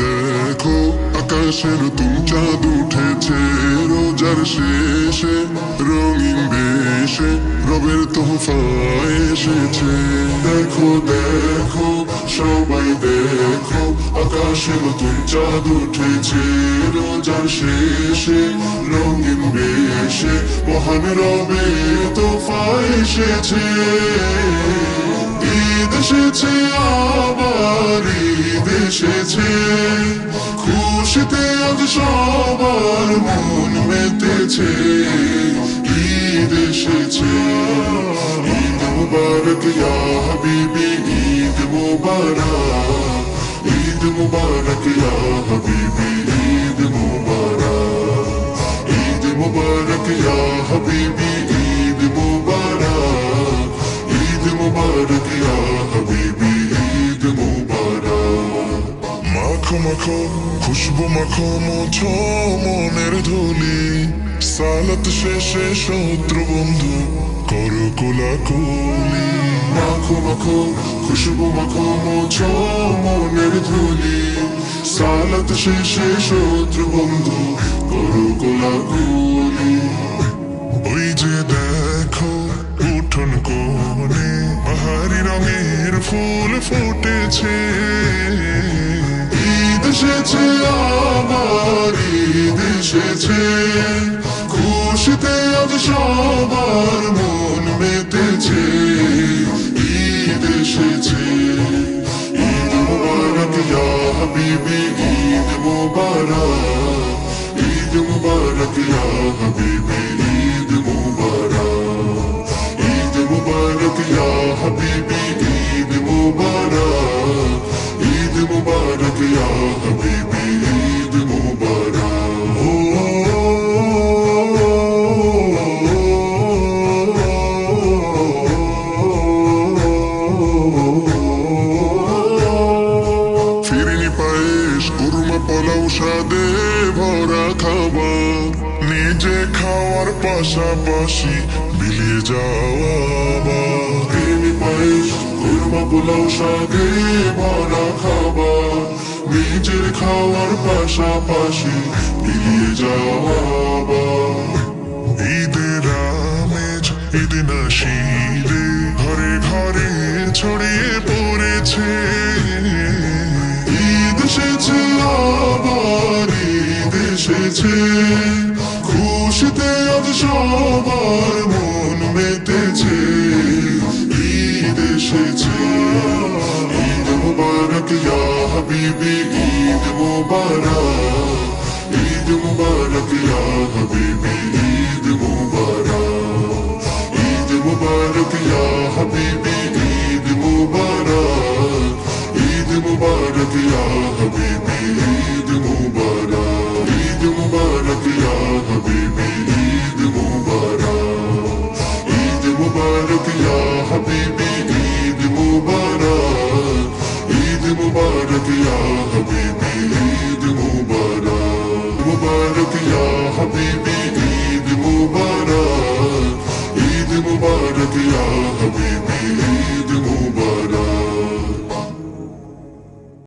দেখো আকাশের তুম চাঁদ উঠেছে, রোজার শেষে রঙিন বেশে, রবের তোফা এসেছে। দেখো দেখো, সবাই দেখো আকাশে নতুন চাঁদ উঠেছে, রোজার শেষে রঙিন বেশে, মহান রবে তোফা এসেছে। এসেছে, আবার এসেছে। খুশিতে আজ সবার মন মেতেছে। ঈদ এসেছে, ঈদ মুবারক, ইয়া হাবিবি, ঈদ মুবারক। ঈদ মুবারক, ইয়া হাবিবি, ঈদ মুবারক। ঈদ মুবারক, ইয়া হাবিবি, ঈদ মুবারক। ঈদ মুবারক, ইয়া হাবিবি ঈদ মুবারক মনের ধুলি। সালাত শেষে শত্রু বন্ধু, করো কোলাকুলি। মাখো মাখো, খুশবু মনের ধুলি। সালাত শেষে শত্রু বন্ধু, করো ফুল ফুটেছে। ঈদ এসেছে আমার, ঈদ এসেছে। খুশিতে আজ সবার মন মেতেছে। ঈদ এসেছে। ঈদ মুবারক ইয়া হাবিবি, ঈদ মুবারক ঈদ মুবারক ইয়া হাবিবি। সাদে ভরা খাবার, নিজে খাওয়ার পাশাপাশি বিলিয়ে যাওয়া কুরমা পোলাও সাদে ভরা খাবার, নিজের খাওয়ার পাশাপাশি বিলিয়ে যাওয়া আজ সবার মন মেতেছে ঈদ এসেছে। ঈদ মুবারক, ইয়া হাবিবি, ঈদ মুবারক। ঈদ মুবারক, ইয়া হাবিবি, ঈদ মুবারক। ঈদ মুবারক, ইয়া হাবিবি, ঈদ মুবারক। ঈদ মুবারক, ইয়া হাবিবি